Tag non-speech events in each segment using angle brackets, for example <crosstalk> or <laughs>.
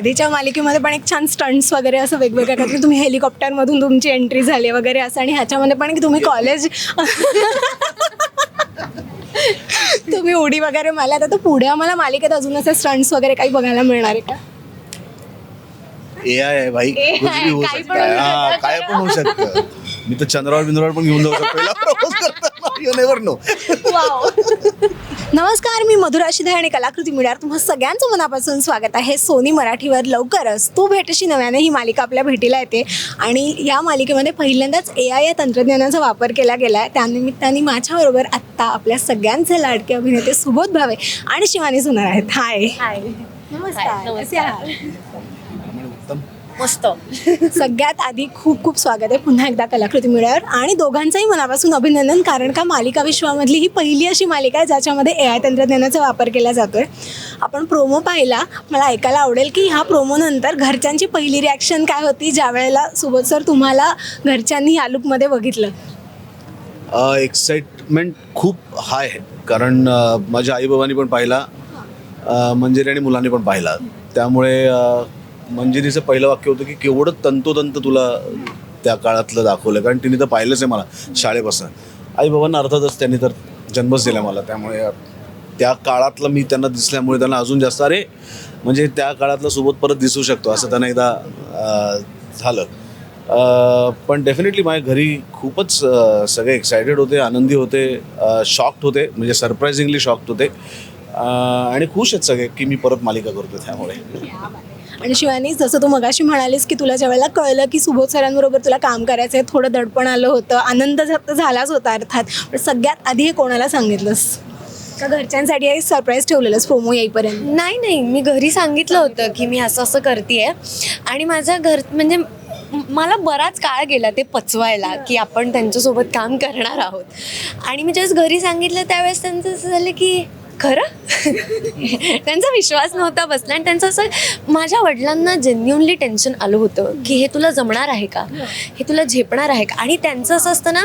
आधीच्या मालिकेमध्ये पण एक छान स्टंट्स वगैरे असं वेगवेगळ्या काहीतरी तुम्ही हेलिकॉप्टरमधून तुमची एंट्री झाली वगैरे असं आणि ह्याच्यामध्ये पण की तुम्ही कॉलेज तुम्ही उडी वगैरे मला आता तर पुढे आम्हाला मालिकेत अजून असे स्टंट्स वगैरे काही बघायला मिळणार आहे का? ए आय आहे भाई. AI कुछ भी हो काही सकता पण है होऊ हा शकतं. काय पण होऊ शकतं. मी तर चंद्रावर बिंद्रावर पण घेऊन जाऊ शकतो. यू नेवर नो नमस्कार मी मधुरा शिधे आणि कलाकृती मीडियावर तुम्हा सगळ्यांचं मनापासून स्वागत आहे. सोनी मराठीवर लवकरच तू भेटशी नव्याने ही मालिका आपल्या भेटीला येते. आणि या मालिकेमध्ये पहिल्यांदाच ए आय या तंत्रज्ञानाचा वापर केला गेला आहे त्यानिमित्ताने माझ्याबरोबर आत्ता आपल्या सगळ्यांचे लाडके अभिनेते सुबोध भावे आणि शिवानी सुनार आहेत. हाय हाय नमस्कार. मस्त. सगळ्यात आधी खूप खूप स्वागत आहे पुन्हा एकदा कलाकृती मिळावर आणि दोघांचंही मनापासून अभिनंदन कारण का मालिका विश्वामधली ही पहिली अशी मालिका आहे ज्याच्यामध्ये ए आय तंत्रज्ञानाचा वापर केला जातोय. आपण प्रोमो पाहिला मला ऐकायला आवडेल की ह्या प्रोमोनंतर घरच्यांची पहिली रिॲक्शन काय होती ज्या वेळेला सुबोध सर तुम्हाला घरच्यांनी या लुकमध्ये बघितलं? एक्साइटमेंट खूप हाय आहे. कारण माझ्या आईबाबांनी पण पाहिला मंजिरी आणि मुलांनी पण पाहिला. त्यामुळे मंजिरीचं पहिलं वाक्य होतं की केवढं तंतोतंत तुला त्या काळातलं दाखवलं कारण तिने तर पाहिलंच आहे मला शाळेपासून आई बाबांना अर्थातच त्यांनी तर जन्मच दिला मला. त्यामुळे त्या काळातलं मी त्यांना दिसल्यामुळे त्यांना अजून जास्त अरे म्हणजे त्या काळातलं सोबत परत दिसू शकतो असं त्यांना एकदा झालं. पण डेफिनेटली माझ्या घरी खूपच सगळे एक्सायटेड होते आनंदी होते शॉक्ड होते म्हणजे सरप्रायझिंगली शॉक्ड होते. आणि खुश आहेत सगळे की मी परत मालिका करतो त्यामुळे. आणि शिवानी जसं तू मगाशी म्हणालीस की तुला ज्यावेळेला कळलं की सुबोध सरांबरोबर तुला काम करायचं आहे थोडं दडपण आलं होतं आनंद झालाच होता अर्थात पण सगळ्यात आधी हे कोणाला सांगितलंस? का घरच्यांसाठी हे सरप्राईज ठेवलेलंस प्रोमो येईपर्यंत? नाही नाही मी घरी सांगितलं होतं की मी असं असं करते आणि माझ्या घर म्हणजे मला बराच काळ गेला ते पचवायला की आपण त्यांच्यासोबत काम करणार आहोत. आणि मी ज्यावेळेस घरी सांगितलं त्यावेळेस त्यांचं असं झालं की खरं? त्यांचा विश्वास नव्हता बसला आणि त्यांचं असं माझ्या वडिलांना जेन्युनली टेन्शन आलं होतं की हे तुला जमणार आहे का? हे तुला झेपणार आहे का? आणि त्यांचं असं असतं ना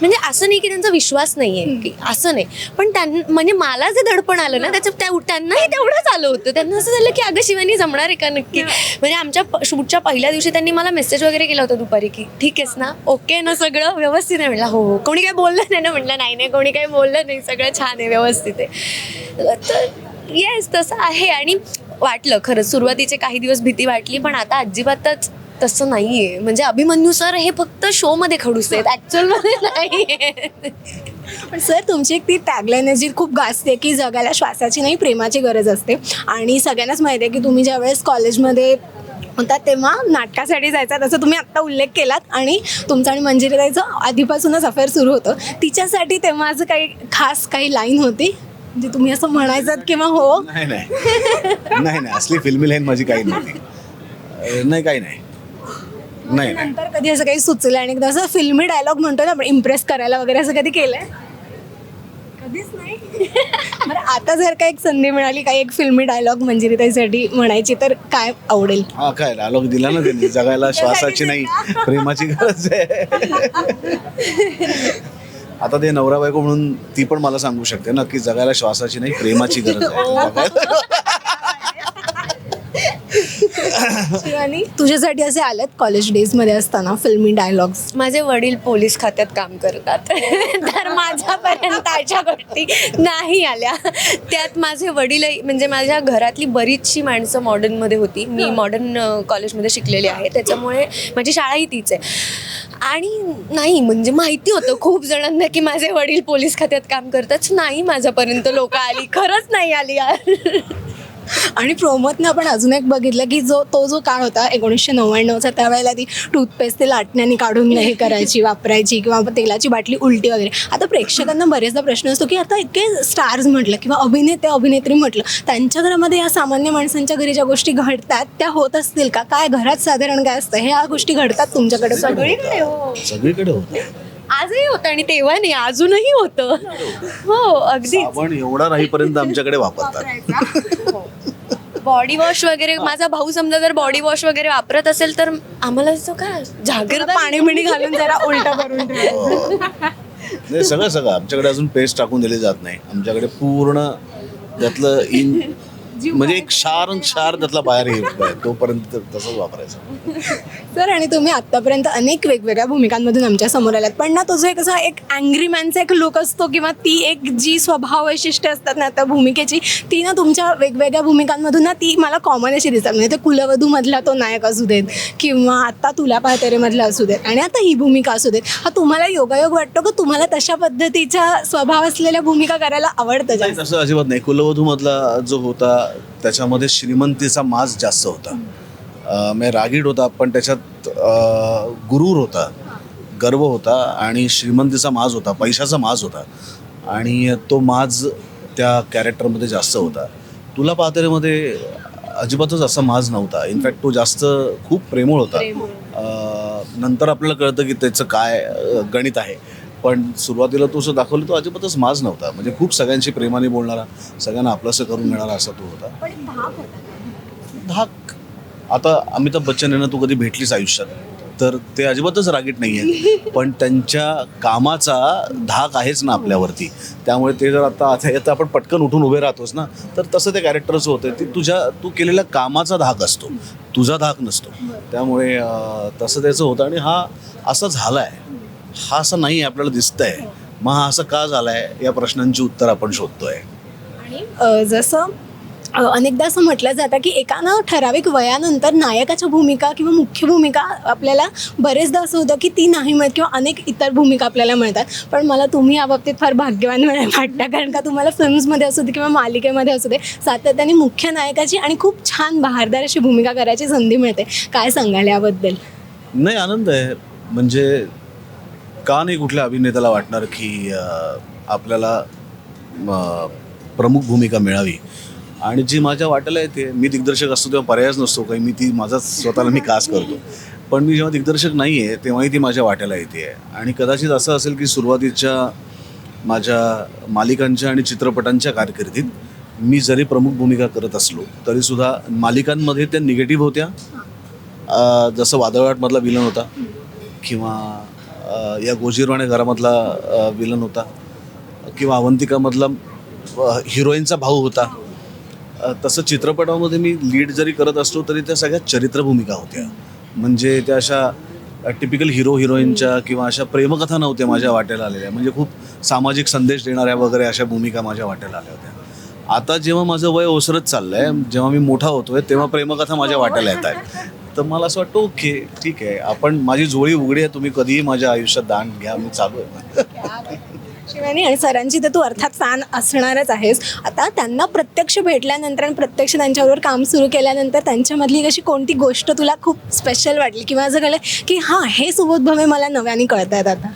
म्हणजे असं नाही की त्यांचा विश्वास नाही आहे की असं नाही. पण त्यां म्हणजे मला जे दडपण आलं ना त्याचं त्या त्यांनाही तेवढंच आलं होतं. त्यांना असं झालं की अगं शिवानी जमणार आहे का नक्की? म्हणजे आमच्या शूटच्या पहिल्या दिवशी त्यांनी मला मेसेज वगैरे केला होता दुपारी की ठीक आहेस ना? ओके ना सगळं? व्यवस्थित आहे? म्हटलं हो हो. कोणी काय बोललं नाही ना? म्हटलं नाही नाही. कोणी काही बोललं नाही. सगळं छान आहे व्यवस्थित आहे. तर येस तसं आहे आणि वाटलं खरंच सुरुवातीचे काही दिवस भीती वाटली पण आता अजिबातच तसं नाही आहे म्हणजे अभिमन्यू सर हे फक्त शोमध्ये खडूस आहेत ॲक्च्युअलमध्ये नाही पण सर तुमची एक ती टॅगलाईन आहे जी खूप गाजते की जगाला श्वासाची नाही प्रेमाची गरज असते. आणि सगळ्यांनाच माहिती आहे की तुम्ही ज्यावेळेस कॉलेजमध्ये होता तेव्हा नाटकासाठी जायचा तसं तुम्ही आत्ता उल्लेख केलात. आणि तुमचं आणि मंजिरी ताईचं आधीपासूनच अफेअर सुरू होतं. तिच्यासाठी तेव्हा असं काही खास काही लाईन होती? म्हणजे तुम्ही असं म्हणायचं किंवा हो. नाही नाही. नाही नाही. असली फिल्मी लाईन माझी काही अ, नाही काही नाही. नाही नाही. नंतर कधी असं काही सुचलं आणि एकदा असं फिल्मी डायलॉग म्हणतो ना आपण इम्प्रेस करायला वगैरे असं कधी केलंय? कधीच नाही. बरं आता जर का एक संधी मिळाली काही एक फिल्मी डायलॉग मंजिरीताईसाठी म्हणायची तर काय आवडेल? हा काय डायलॉग दिला ना त्यांनी जगायला श्वासाची नाही प्रेमाची गरज आहे. <laughs> आता ते नवरा बायको म्हणून ती पण मला सांगू शकते ना की जगायला श्वासाची नाही प्रेमाची गरज आहे. जगायला- <laughs> शिवानी तुझ्यासाठी असे आलेत कॉलेज डेजमध्ये असताना फिल्मी डायलॉग्स माझे वडील पोलीस खात्यात काम करतात. <laughs> तर माझ्यापर्यंत अशा गोष्टी नाही आल्या. त्यात माझे वडील म्हणजे माझ्या घरातली बरीचशी माणसं मॉडर्नमध्ये होती. मी मॉडर्न कॉलेजमध्ये शिकलेली आहे. त्याच्यामुळे माझी शाळाही तीच आहे. आणि नाही म्हणजे माहिती होतं खूप जणांना की माझे वडील पोलीस खात्यात काम करतात. नाही माझ्यापर्यंत लोक आली. खरंच नाही आली यार. आणि प्रोमोतनं आपण अजून एक बघितलं की जो तो जो काळ होता एकोणीसशे नव्याण्णवचा त्यावेळेला ती टूथपेस्ट ते लाटण्याने काढून हे <laughs> करायची वापरायची किंवा तेलाची बाटली उलटी वगैरे. आता प्रेक्षकांना बरेचदा प्रश्न असतो की आता इतके स्टार्स म्हटलं किंवा अभिनेते अभिनेत्री म्हटलं त्यांच्या घरामध्ये या सामान्य माणसांच्या घरी ज्या गोष्टी घडतात त्या होत असतील का? काय घरात साधारण काय असतं? ह्या गोष्टी घडतात तुमच्याकडे? सगळीकडे हो. सगळीकडे होतं. आजही होतं आणि तेव्हा नाही अजूनही होतं. हो अगदी एवढा राहीपर्यंत आमच्याकडे वापरतात. बॉडी वॉश वगैरे माझा भाऊ समजा जर बॉडी वॉश वगैरे वापरत असेल तर आम्हाला असं काय जागीर पाणी बिणी घालून जरा उलटा करून. नाही सगळं सगळं. आमच्याकडे अजून पेस्ट टाकून दिली जात नाही. आमच्याकडे पूर्ण त्यातलं इन म्हणजे एक क्षार आणि क्षार त्यातला बाहेर तोपर्यंत तसंच वापरायचं. सर आणि तुम्ही आतापर्यंत अनेक वेगवेगळ्या भूमिकांमधून आमच्यासमोर आलात. पण ना तो जो एक असा एक अँग्री मॅनचा एक लुक असतो किंवा ती एक जी स्वभाव वैशिष्ट्य असतात ना त्या भूमिकेची ती ना तुमच्या वेगवेगळ्या भूमिकांमधून ना ती मला कॉमन अशी दिसतात. म्हणजे ते कुलवधूमधला तो नायक असू देत किंवा आता तुला पाहते रे मधला असू देत. आणि आता ही भूमिका असू देत. हा तुम्हाला योगायोग वाटतो का? तुम्हाला तशा पद्धतीच्या स्वभाव असलेल्या भूमिका करायला आवडतं नाही तसं अजिबात नाही. कुलवधू मधला जो होता त्याच्यामध्ये श्रीमंतीचा माज जास्त होता. म्हणजे रागीट होता पण त्याच्यात गुरूर होता गर्व होता आणि श्रीमंतीचा माज होता पैशाचा माज होता. आणि तो माज त्या कॅरेक्टरमध्ये जास्त होता. तुला पाहतेमध्ये अजिबातच असा माज नव्हता. इनफॅक्ट तो जास्त खूप प्रेमळ होता. नंतर आपल्याला कळतं की त्याचं काय गणित आहे. पण सुरुवातीला तो जो दाखवलं तो अजिबातच माज नव्हता. म्हणजे खूप सगळ्यांशी प्रेमाने बोलणारा सगळ्यांना आपलंसं करून घेणारा असा तो होता. धाक आता अमिताभ बच्चन यांना तू कधी भेटलीस आयुष्यात? तर ते अजिबातच रागीट नाही आहे <laughs> पण त्यांच्या कामाचा धाक आहेच ना आपल्यावरती. त्यामुळे ते जर आता आता आता आपण पटकन उठून उभे राहतोस ना तर तसं ते कॅरेक्टरचं होतं. ते तुझ्या तू केलेल्या कामाचा धाक असतो. तुझा धाक नसतो. त्यामुळे तसं त्याचं होतं आणि हा असं झाला आहे हा असं नाही आपल्याला दिसतंय. मग हा असं का झालाय? या प्रश्नांची उत्तर आपण शोधतोय. आणि जसं अनेकदा असं म्हटलं जातं की एका ना ठराविक वयानंतर नायकाच्या भूमिका किंवा मुख्य भूमिका आपल्याला बरेचदा असं होतं की ती नाही मिळत किंवा अनेक इतर भूमिका आपल्याला मिळतात. पण मला तुम्ही या बाबतीत फार भाग्यवान वाटतं. कारण का तुम्हाला फिल्म्समध्ये असू दे किंवा मालिकेमध्ये असू दे सातत्याने मुख्य नायकाची आणि खूप छान बहारदार अशी भूमिका करायची संधी मिळते. काय सांगाल याबद्दल? नाही आनंद आहे. म्हणजे का नाही कुठल्या अभिनेत्याला वाटणार की आपल्याला प्रमुख भूमिका मिळावी? आणि जी माझ्या वाटायला येते मी दिग्दर्शक असतो तेव्हा पर्यायच नसतो काही मी ती माझा स्वतःला मी कास करतो. पण मी जेव्हा दिग्दर्शक नाही आहे तेव्हाही ती माझ्या वाट्याला येते. आहे आणि कदाचित असं असेल की सुरुवातीच्या माझ्या मालिकांच्या आणि चित्रपटांच्या कारकिर्दीत मी जरी प्रमुख भूमिका करत असलो तरीसुद्धा मालिकांमध्ये त्या निगेटिव्ह होत्या. जसं वादळवाटमधला विलन होता किंवा या गोजीरवाणे घरामधला विलन होता. किंवा अवंतिकामधला हिरोईनचा भाऊ होता. तसं चित्रपटामध्ये मी लीड जरी करत असलो तरी त्या सगळ्या चरित्र भूमिका होत्या. म्हणजे त्या अशा टिपिकल हिरो हिरोईनच्या किंवा अशा प्रेमकथा नव्हत्या माझ्या वाट्याला आलेल्या. म्हणजे खूप सामाजिक संदेश देणाऱ्या वगैरे अशा भूमिका माझ्या वाट्याला आल्या होत्या. आता जेव्हा माझं वय ओसरत चाललं आहे जेव्हा मी मोठा होतोय तेव्हा प्रेमकथा माझ्या वाट्याला येत आहेत. तर मला असं वाटतं ओके ठीक आहे आपण माझी जोडी उघडी आहे तुम्ही कधीही माझ्या आयुष्यात दान घ्या मी चालू आहे. <laughs> शिवानी आणि सरांची तर तू अर्थात फॅन असणारच आहेस. आता त्यांना प्रत्यक्ष भेटल्यानंतर आणि प्रत्यक्ष त्यांच्याबरोबर काम सुरू केल्यानंतर त्यांच्यामधली अशी कोणती गोष्ट तुला खूप स्पेशल वाटली? किंवा असं कळलं की हां हे सुबोध भवे मला नव्याने कळत आहेत आता.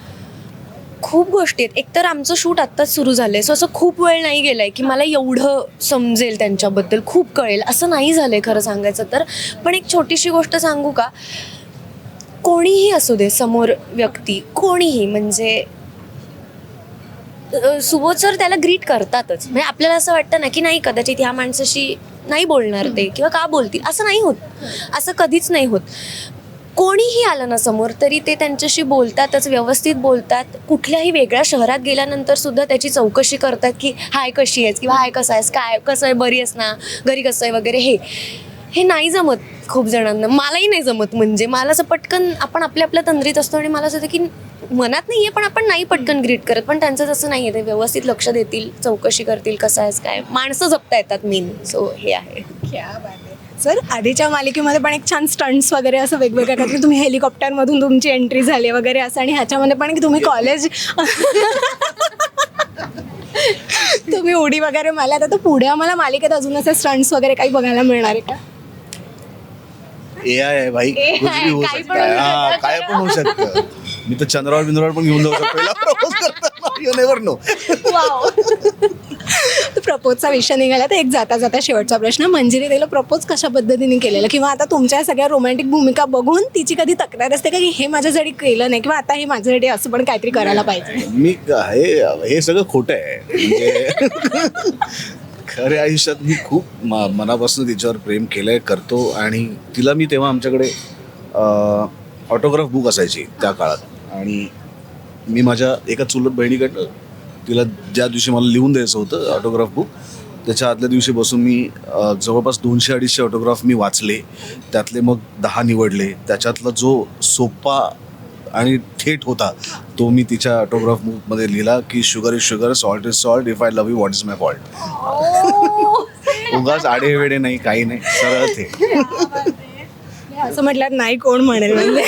खूप गोष्टी आहेत. एकतर आमचं शूट आत्ताच सुरू झालं आहे सो असं खूप वेळ नाही गेलाय की मला एवढं समजेल त्यांच्याबद्दल. खूप कळेल. असं नाही झालं आहे खरं सांगायचं तर. पण एक छोटीशी गोष्ट सांगू का? कोणीही असू दे समोर व्यक्ती कोणीही म्हणजे सुबोध सर त्याला ग्रीट करतातच. म्हणजे आपल्याला असं वाटतं ना की नाही कदाचित ह्या माणसाशी नाही बोलणार ते किंवा का बोलतील? असं नाही होत. असं कधीच नाही होत. कोणीही आलं ना समोर तरी ते त्यांच्याशी बोलतातच व्यवस्थित बोलतात. कुठल्याही वेगळ्या शहरात गेल्यानंतर सुद्धा त्याची चौकशी करतात की हाय कशी आहेस? किंवा हाय कसं आहेस? काय कसं आहे? बरी आहेस ना? घरी कसं आहे? वगैरे हे. हे नाही जमत खूप जणांना. मलाही नाही जमत म्हणजे. मला असं पटकन आपण आपल्या आपल्या तंद्रीत असतो आणि मला असं होतं की मनात नाही आहे पण आपण नाही पटकन ग्रीट करत. पण त्यांचं तसं नाही आहे. ते व्यवस्थित लक्ष देतील चौकशी करतील कसं आहेस काय? माणसं जपता येतात मेन. सो हे आहे. सर आधीच्या मालिकेमध्ये पण एक छान स्टंट्स वगैरे असं वेगवेगळ्या काहीतरी तुम्ही हेलिकॉप्टरमधून तुमची एंट्री झाली वगैरे असं. आणि ह्याच्यामध्ये पण की तुम्ही कॉलेज <laughs> तुम्ही उडी वगैरे मला आता तर पुढे आम्हाला मालिकेत अजून असे स्टंट्स वगैरे काही बघायला मिळणार आहे का? ए आय आहे भाई. AI कुछ भी हो काही पण होऊ हा शकतं. काय पण होऊ शकतं. मी तर चंद्रावर बिंद्रावर पण घेऊन जाऊ शकतो. पहिला प्रपोज करताना. यू नेवर नो तर प्रपोजचा विषय निघाला तर एक जाता जाता शेवटचा प्रश्न. मंजिरी तिला प्रपोज कशा पद्धतीने केलेलं? किंवा आता तुमच्या सगळ्या रोमॅन्टिक भूमिका बघून तिची कधी तक्रार असते का की हे माझ्यासाठी केलं नाही किंवा आता हे माझ्यासाठी असं पण काहीतरी करायला पाहिजे? मी हे हे सगळं खोटं आहे. म्हणजे <laughs> खऱ्या आयुष्यात मी खूप मनापासून तिच्यावर प्रेम केलंय करतो. आणि तिला मी तेव्हा आमच्याकडे ऑटोग्राफ बुक असायची त्या काळात. आणि मी माझ्या एका चुलत बहिणीकडनं तिला ज्या दिवशी मला लिहून द्यायचं होतं ऑटोग्राफ बुक त्याच्या आदल्या दिवशी बसून मी जवळपास दोनशे अडीचशे ऑटोग्राफ मी वाचले. त्यातले मग दहा निवडले. त्याच्यातला जो सोपा आणि थेट होता तो मी तिच्या ऑटोग्राफमध्ये लिहिला की sugar is sugar salt is salt if I love you what is my fault उगाच आडे वेडे नाही काही नाही सरळ ते असं म्हटल्यावर नाही कोण म्हणेल म्हणजे.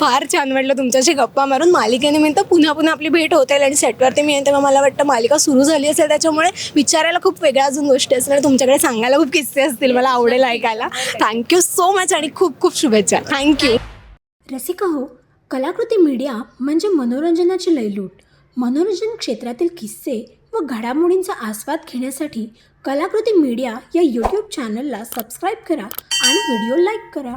फार छान वाटलं तुमच्याशी गप्पा मारून. मालिकेनिमित्त पुन्हा पुन्हा आपली भेट होते आणि सेटवरती मी आहे तेव्हा मला वाटतं मालिका सुरू झाली असेल. त्याच्यामुळे विचारायला खूप वेगळ्या अजून गोष्टी असणार तुमच्याकडे सांगायला खूप किस्से असतील. मला आवडेल ऐकायला. थँक्यू सो मच आणि खूप खूप शुभेच्छा. थँक्यू रसिका हो कलाकृती मीडिया म्हणजे मनोरंजनाची लयलूट. मनोरंजन क्षेत्रातील किस्से व घडामोडींचा आस्वाद घेण्यासाठी कलाकृती मीडिया या यूट्यूब चॅनलला सबस्क्राईब करा आणि व्हिडिओ लाईक करा.